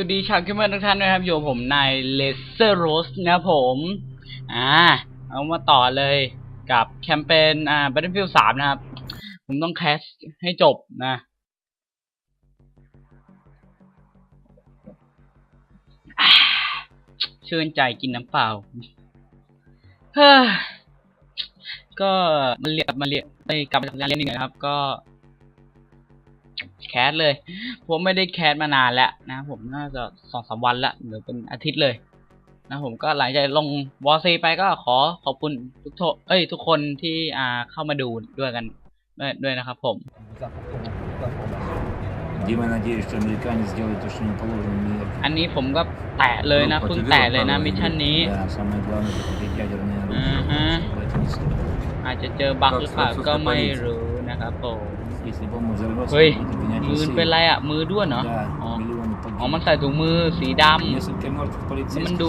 วัสดีชาวคิมเมอร์ทุกท่านนะครับอยู่ผมนายเลเซอร์โรสนะผมอ่าเอามาต่อเลยกับแคมเปญอ่า Battlefield 3 นะครับ ผมต้องแคสให้จบนะชื่นใจกินน้ำเปล่าเฮ้อก็มาเรียกมาเรียกไปกลับมาจากการเรียนอีกหน่อยนะครับ ก็ แคสเลย ผมไม่ได้แคสมานานแล้วนะ ผมน่าจะสองสามวันละหรือเป็นอาทิตย์เลย นะผมก็หลังจากลงวอซีไปก็ขอขอบคุณทุกโทเอ้ย ทุกคนที่อ่าเข้ามาดูด้วยกันด้วยด้วยนะครับผม Дима, надеюсь, что американец сделает то, что не положено мир. อันนี้ผมก็แตะเลยนะเพิ่งแตะเลยนะมิชชั่นนี้ Да, самое главное захватить ядерное оружие. Ага. чтобы это не стоило. อาจจะเจอบั๊กหรือเปล่าก็ไม่รู้นะครับผม Если бомба взорвется, เฮ้ยมือเป็นไรอะ มือด้วนเหรออ๋ออ๋มันใส่ถุงมือสีดำแล้วมันดู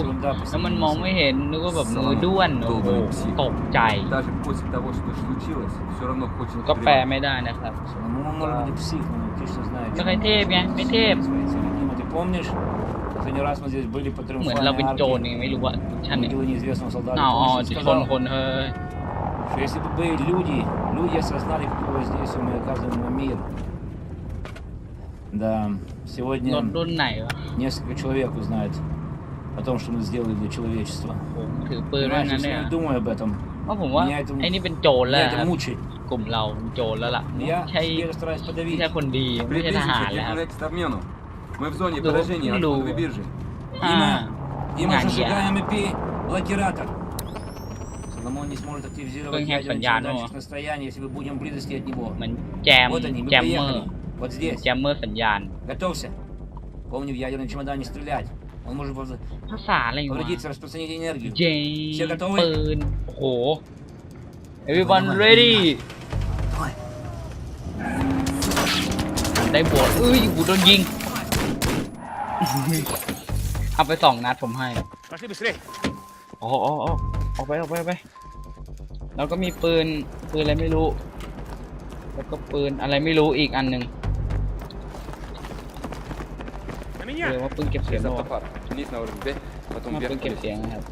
แล้วมันมองไม่เห็นนึกว่าแบบมือด้วนโอ้โหตกใจก็แปลไม่ได้นะครับก็ใครเทพไงไม่เทพเหมือนเราเป็นโจรนี่ไม่รู้ว่าชั้นเนี่ยอ๋อคนคนเฮ้ย что если бы люди, люди осознали, какое воздействие мы оказываем на мир. Да, ร сегодня ถรุ่นไหนวะ несколько человек узнает о том, что мы сделали для человечества. ผมถือปืนด้วย Понимаешь, นะ я เนี่ย сегодня думаю об этом. เพราะผมว่า เนี่ยไอ้ตรง ไอ้นี่เป็นโจรแล้ว Меня ครั это บ мучает. กลุ่มเราเป็นโจรแล้วล่ะไม่ Я ใช่ теперь стараюсь ไม่ подавить. ใช่คนดีไม่ใช่ทหาร Приблизимся แล้วครับ к Стармену. Мы в зоне Да, поражения от ну. Лондовой биржи. อ่า И мы Нанья. зажигаем IP-блокиратор. Соломон не сможет активизировать Пынгек ядерный Саньяну. чемоданчик на расстоянии, если мы будем близости от него. เหมือนแจม Вот они, мы แจมเมอ приехали. ร์ Вот здесь. แจมเมอร์สัญญาณ Готовься. Помни, в ядерный чемодан не стрелять. Он может повз- ภาษาอะไรวะ повредиться, распространить энергию. เจ เชียร์กันตัวเว้ย ปืน โอ้โห everyone ready ได้บวกเอ้ยกูโดนยิง เอาไปสองนัดผมให้ Пошли быстрее. อ๋ออ๋ออ๋ออ อกไปออกไปออกไป แล้วก็มีปืน ปืนอะไรไม่รู้ แล้วก็ปืนอะไรไม่รู้อีกอันหนึ่ง На เรียกว่าปืนเก็บเสียง Через ป่าวะ автопарк. Вниз на уровень 5, потом มา вверх ปืน по เก็บเสียง лестнице. นะครับ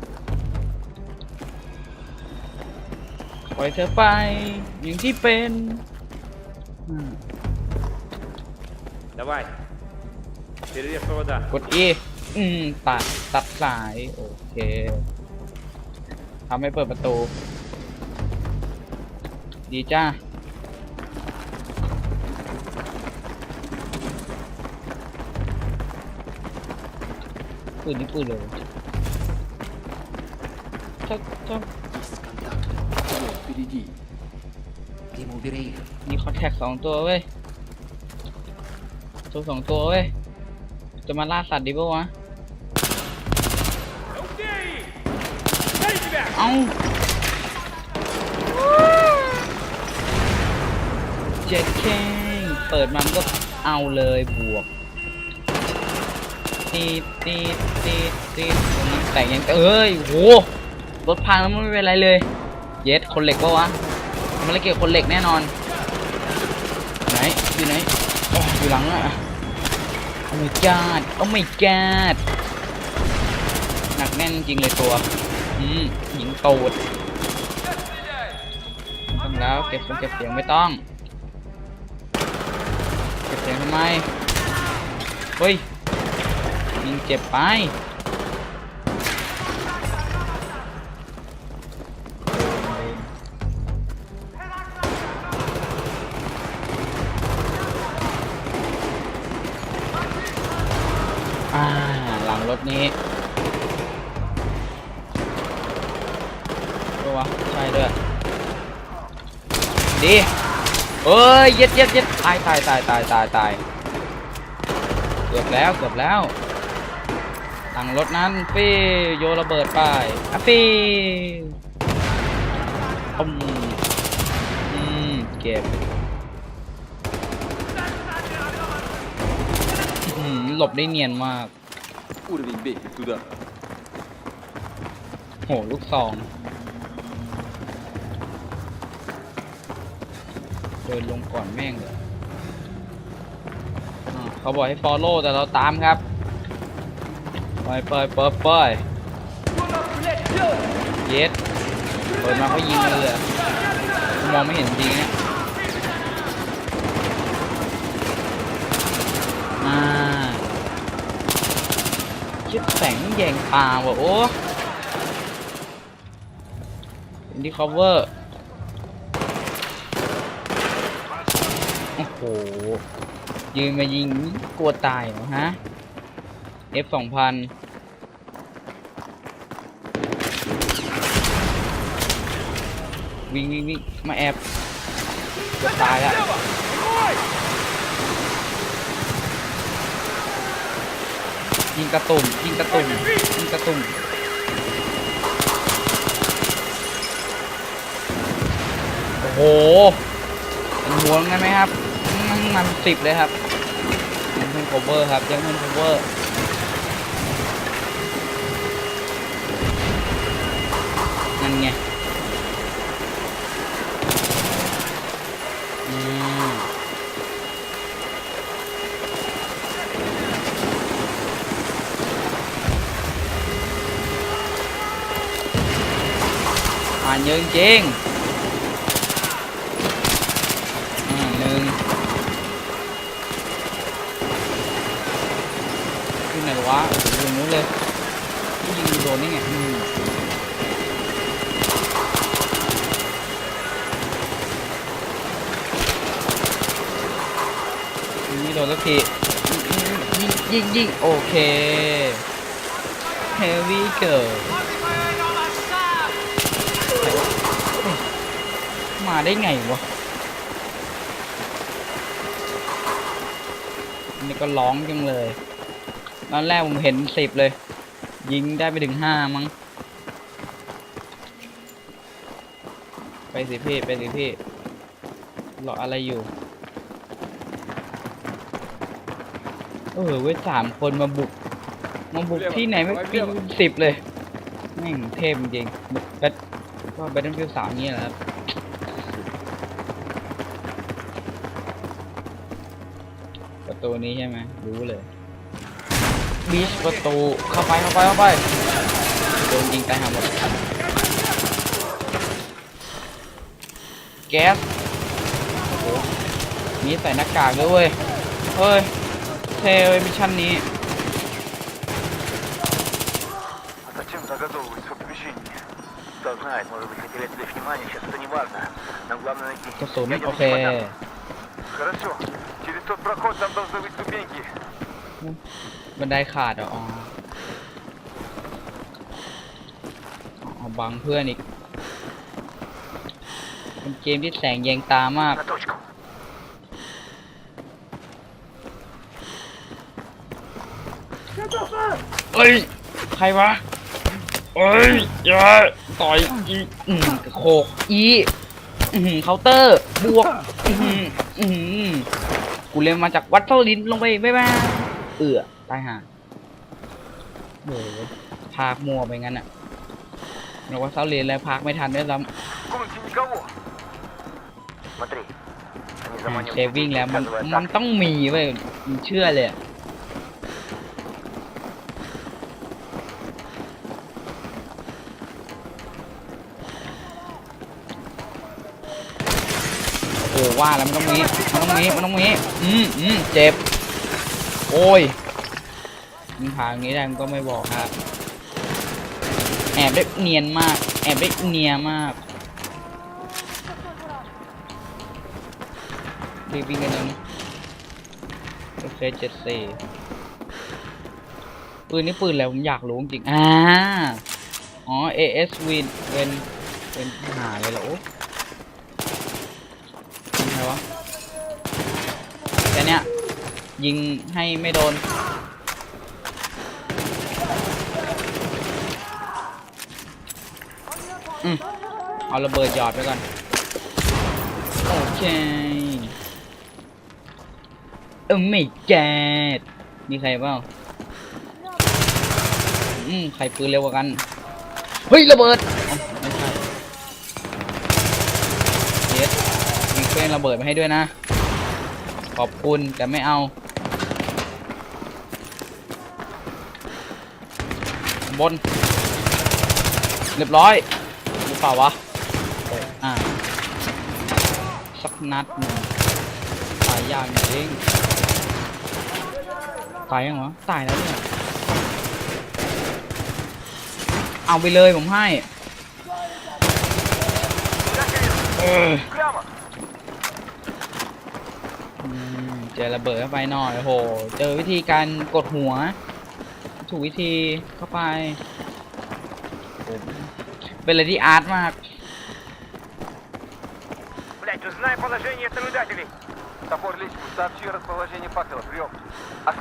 ปล่อยเธอไป อย่างที่เป็นอืม Давай. Перережь провода. กด E อืม ตัด ตัดสาย โอเค ทำให้เปิดประตู ดีจ้าปืนนี่ปืนเลยถ้าถ้ก Gli scandato, gli obbedidì. มีคอนแทคสองตัวเว้ยตัวสองตัวเว้ย จะมาล่าสัตว์ดีปะวะ เอาเจ็ดแข้งเปิดมันก็เอาเลยบวกตีตีตีตีตรงนั้นแต่ยังเอ้ยโหรถพังแล้วไม่เป็นไรเลย เย็ดคนเหล็กปะวะมันเลยเกี่ยวคนเหล็กแน่นอน ไหนอยู่ไหนอ๋ออยู่หลังอะโอ้ my god โอ้ my god หนักแน่นจริงเลยตัว อืมยิงตูดต้องแล้วเก็บเสียงเก็บเสียงไม่ต้อง เก็บเสียงทำไม เฮ้ยยิงเจ็บไปอ่าหลังรถนี้ตัววะใช่ด้วย ดีเอ้ยเย็ดเย็ดเย็ดตายตายตายตายตายตายเกือบแล้วเกือบแล้วตั้งรถนั้นฟี่โยระเบิดไปอะฟี่อมอืมเก็บหลบได้เนียนมากโหลูกซอง เดินลงก่อนแม่งเลยเขาบอกให้ follow แต่เราตามครับไปไปไปไปเย็ดเปิดมาเขายิงเลยมองไม่เห็นจริงเนี่ยอ่าชิดแสงแยงตาว่ะโอ้อิน โอ้โห ยืนมายิงกลัวตายเหรอฮะ F สองพันวิ่งวิ่งวิ่งมาแอบจะตายแล้วยิงกระตุ่มยิงกระตุ่มยิงกระตุ่มโอ้โหเป็นม้วนกันไหมครับ มันสิบเลยครับยังเป็น cover ครับยังเป็น cover นั่นไงอืมอ่านเยอะจริง เลยยิงโดนนี่ไงอืมยิงไม่โดนสักทียิงยิงยิงโอเคเฮฟวี่เกิร์มาได้ไงวะอันนี่ก็ร้องจังเลย ตอนแรกผมเห็นสิบเลย ยิงได้ไปถึงห้ามั้ง ไปสิพี่ ไปสิพี่รออะไรอยู่ เออเว้ยสามคนมาบุก มาบุกที่ไหนไม่ปีสิบเลยแม่งเทพจริงๆแต่ว่าแบทเทิลฟิลสามนี่แหละครับประตูนี้ใช่ไหมรู้เลย บีชประตูเข้าไปเข้าไปเข้าไปโดนยิงตายหาหมดแก๊สโอ้โหนี่ใส่หน้ากากด้วยเว้ยเฮ้ย เทเว้ยมิชชั่นนี้ А Зачем загазовывать все помещение? Кто знает, может быть, хотели отвлечь внимание, сейчас это не важно. Нам главное найти. กระสุน ядерный โอเค чемодан. Хорошо. Через тот проход там должны быть ступеньки. บันไดขาดเหออ๋อบังเพื่อนอีก เป็นเกมที่แสงแยงตามาก เอ้ย ใครวะ เอ้ยอย่าต่อยอีอื้โขกอีอื้เคาน์เตอร์ บวก อื้อือกูเลยมาจากวัดเท่าลิ้นลงไปบ๊ายบา เอือตายห่าโหพากมัวไปงั้นอะเราว่าเซาเลนแล้วพากไม่ทันด้วยซ้ำเซฟวิ่งแล้วมันมันต้องมีเว้ยเชื่อเลยโอ้ว่าแล้วมันต้องมีมันต้องมีมันต้องมีอืมอืมเจ็บ โอ้ยมึงพาอย่างนี้ได้มึงก็ไม่บอกครับ แอบได้เนียนมาก แอบได้เนียมากรีบวิ่งกันเลยโอเคเจ็ดสี่ปืนนี่ปืนอะไรผมอยากรู้จริงอ่าอ๋อ AS Win เป็นเป็นหาเลยเหรออ้ยังไงวะแค่เนี้ย ยิงให้ไม่โดน อืมเอาระเบิดหยอดไปก่อน โอเคเออไม่แกดมีใครเปล่า อืม ใครปืนเร็วกว่ากัน เฮ้ย ระเบิดไม่ใช่เยสมีเครื่องระเบิดมาให้ด้วยนะ ขอบคุณแต่ไม่เอา บน เรียบร้อยหรือเปล่าวะอ่าสักนัดหนึ่งตายยากจริงตายยังวะตายแล้วเนี่ยเอาไปเลยผมให้เจอระเบิดเข้าไปหน่อยโห เจอวิธีการกดหัว ถูกวิธีเข้าไปผมเป็นอะไรที่อาร์ตมาก Блять, узнай положение наблюдателей. Топор личку, сообщи расположение факелов, прием.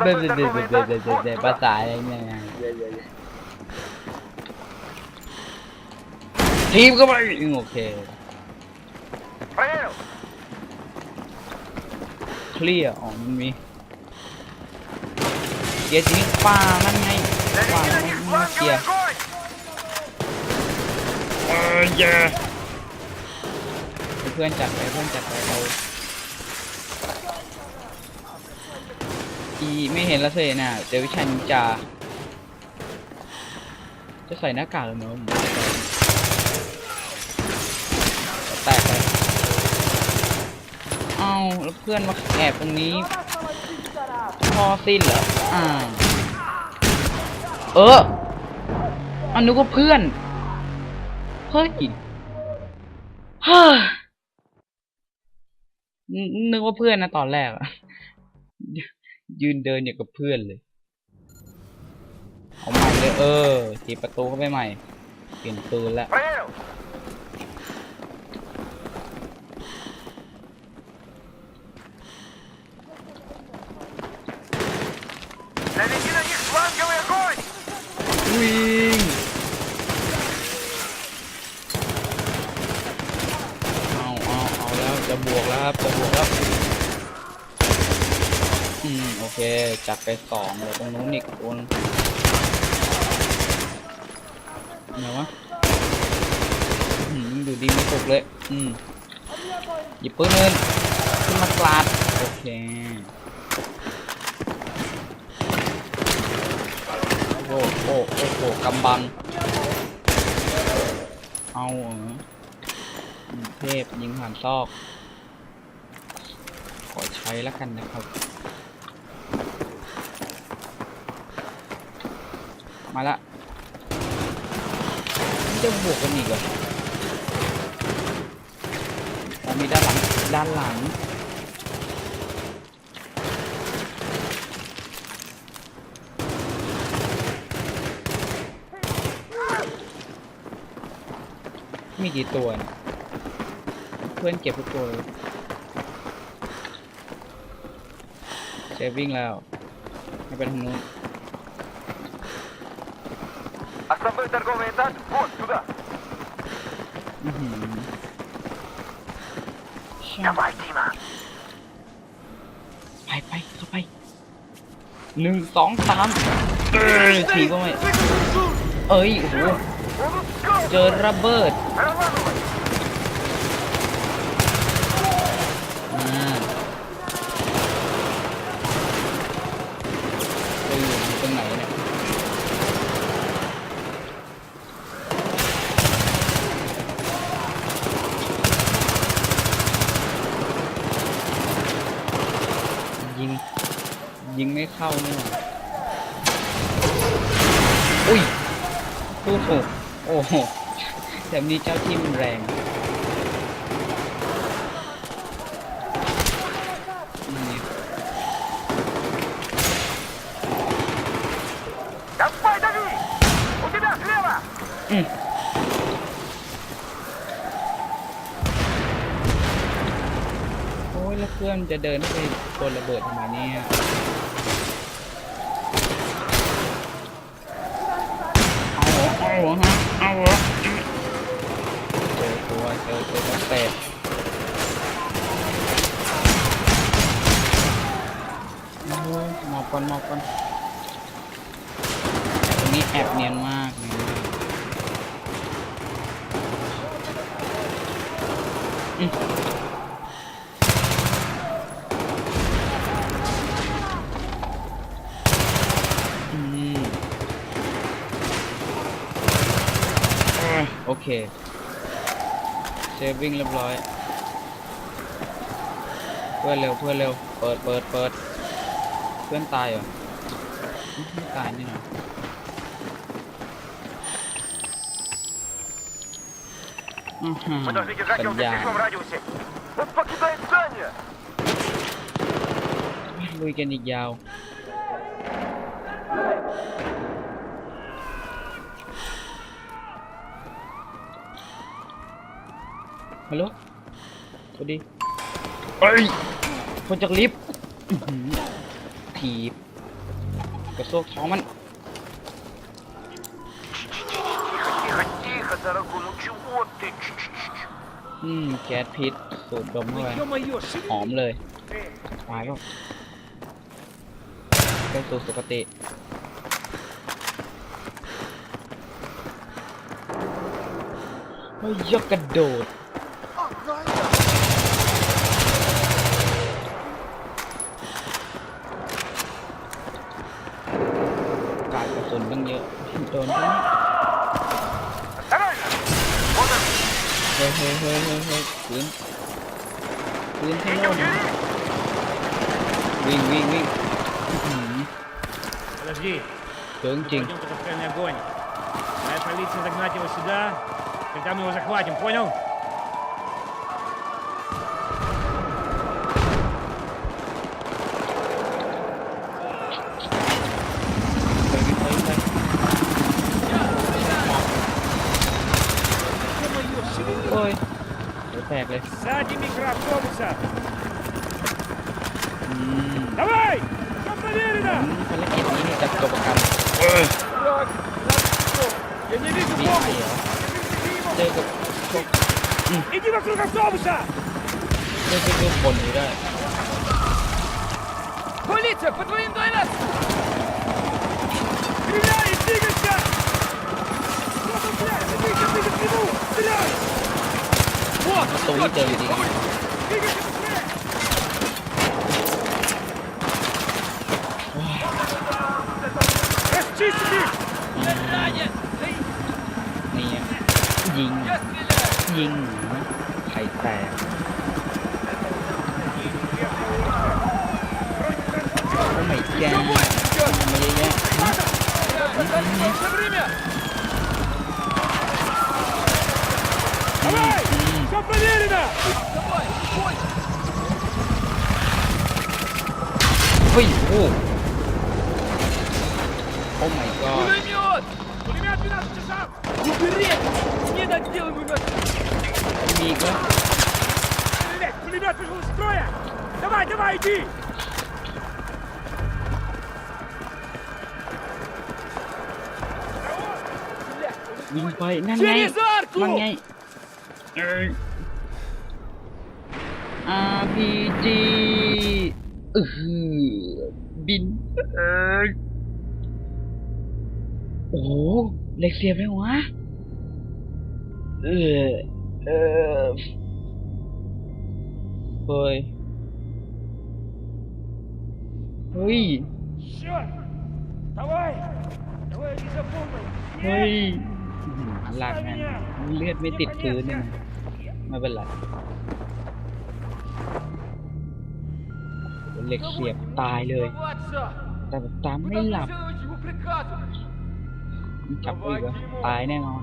เด้ Основной เด้เด้ торговый เด้ этаж เด้ вон เด้ туда. ภาษาอะไรเนี่ยทีมก็ไปโอเค Проверил. เคลียร์อ๋อมันมี เดี๋ยวทิ้งป่านั่นไงป่ามาเคลียร์เออเยอะเพื่อนจัดไปเพื่อนจัดไปเราอีไม่เห็นละเซน่ะเจอวิชันจะจะใส่หน้ากากเรือเปล่แตกเอาแล้วเพื่อนมาแอบตรงนี้พอสิ้นเหรอ อ่า เอออันนึกว่าเพื่อน เฮ้ยฮ้นึนึกว่าเพื่อนนะตอนแรกอะยืนเดินอย่างกับเพื่อนเลยเอาใหม่เลยเออถีประตูเข้าไปใหม่ เปลี่ยนปืนแล้ว Наведи на них фланговый огонь! วิ่ง เอาเอาเอาแล้ว จะบวกแล้วครับ จะบวกแล้ว อืม โอเค จัดไปสองเลยตรงนู้นอีกตัวนึงไหนวะอืมดูดีไม่ตกเลย อืม หยิบปืนเงินขึ้นมากลาด โอเค อ้โหโอ้โหกำบัง เอาเหรอเทพยิงผ่านซอก ขอใช้แล้วกันนะครับ มาละจะบวกกันอีกเหรออ๋อมีด้านหลัง ด้านหลัง มีกี่ตัวเนี่ยเพื่อนเก็บทุกตัวเลยเซฟวิ่งแล้วไม่เป็นทางนู้น Основной торговый этаж вон туда. อื้อหือชอบ Давай, Дима. ไปไปเข้าไปหนึ่งสองสามเอ้ยทีก็ไม่ เอ้ย โอ้โห Будут скалы. เจอระเบิดไปอยู่ตรงไหนเนี่ยยิง ยิงไม่เข้าเนี่ยอุ้ยโอ้โหโอ้โห แต่มีเจ้าที่มันแรงอืมโอ้ยแล้วเพื่อนจะเดินไปโดนระเบิดทำไมเนี่ย ก่อนตรงนี้แอบเนียนมากเลยอืมโอเค เซฟวิ่งเรียบร้อย เพื่อนเร็ว เพื่อนเร็ว เปิดเปิดเปิด เพื่อนตายเหรอายนี่นะปัญญาลุยกันอีกยาวฮัลโหลสวัสดีเฮ้ยคนจากลิฟต์ถีบ กระโซกท้องมัน Тихо, тихо, дорогой, ну чего ты? Ч-ч-ч-ч. อืม แก๊สพิษ สูดดมเข้าไป Ё-моё, หอมเลย ตายแล้วไปสู่สุคติ เฮ้ยยกกระโดด ดนทั้ง Осторожно! Вот он! เฮ้ยเฮ้ยเฮ้ยเฮ้ยเฮ้ยพื้นพื้นข้างโน้นวิ่งวิ่งวิ่งอื้อหือ Подожди. เจ๋งจริง Пойдем под отправный огонь. Моя полиция загнать его сюда, когда мы его захватим, понял? ยเดี๋ยวแตกเลย Сзади микроавтобуса! Давай! Всё проверено! Так. Я не вижу วิ่ง бомбу! Иди вокруг автобуса! Полиция, по твоим 12! ตรงนี้เจออยู่ดีนี่ยิง ยิงไข่แตกโอ้ไม่แกไม่ได้แย่ Все проверено! Давай, уходь! Ой, о! О май гад! Пулемет! Пулемет 12 часов! Убери! Не доделай пулемет! Мига! Пулемет, пулемет вышел из строя! Давай, давай, иди! Через арку! RPG เออบินเออโอ้เล็กเสียไปวะ เออ เออเฮ้ย เฮ้ย เฮ้ยหลักนะเลือดไม่ติดพื้นเนะไม่เป็นไร เหล็กเสียบตายเลย แต่ตามไม่หลับจับอีกวะตายแน่นอน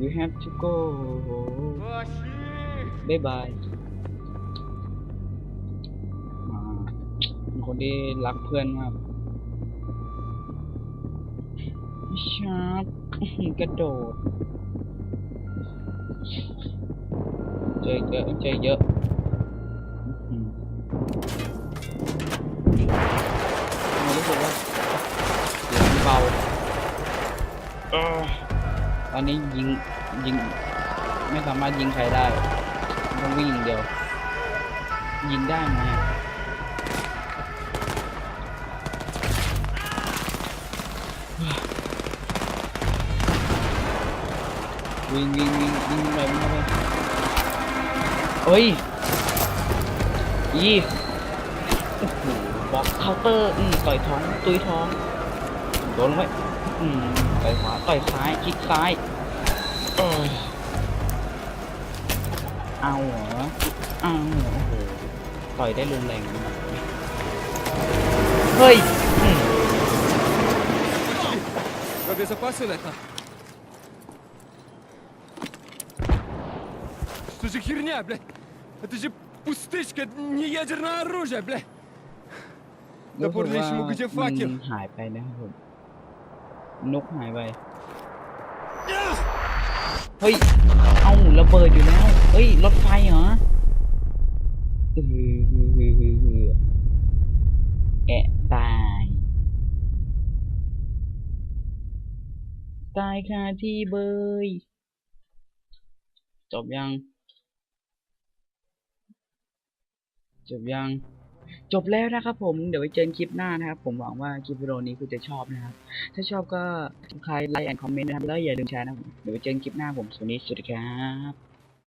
วิ o u have to go bye bye คนที่รักเพื่อนมากชาร์กระโดด เจอเยอะเจอเยอะอื้อหือทำไมรู้สึกว่าเสียงเบาเออตอนนี้ยิงยิง ไม่สามารถยิงใครได้ ต้องวิ่งอย่างเดียว ยิงได้ไหม วิ่งวิ่งวิ่งวิ่งไปวิ่งไปเฮ้ยอีโอ้โห บล็อกเคาน์เตอร์อืมต่อยท้องตุยท้องโดนลงไปอืมต่อยขวาต่อยซ้ายคลิกซ้ายเออเอาเหรอเอาเหรอโอ้โหต่อยได้รุนแรงมากเฮ้ยอืม Обезопасил это? Что за херня, блядь? Это же пустышка, не ядерное оружие, блядь! รู้สึก Напор ว่า лишнему, где มัน факел? หายไปนะครับผมนกหายไป เฮ้ย เอาระเบิดอยู่แล้ว เฮ้ย รถไฟเหรอเออเออเออเออเออแอะตาย ตายคาที่เบย จบยัง จบยังจบแล้วนะครับผมเดี๋ยวไปเจอกันคลิปหน้านะครับผมหวังว่าคลิปวิดีโอนี้คุณจะชอบนะครับ ถ้าชอบก็ใครไลค์แอนคอมเมนต์นะครับแล้วอย่าลืมแชร์นะผมเดี๋ยวไปเจอกันคลิปหน้าผมสวัสดีสวัสดีครับ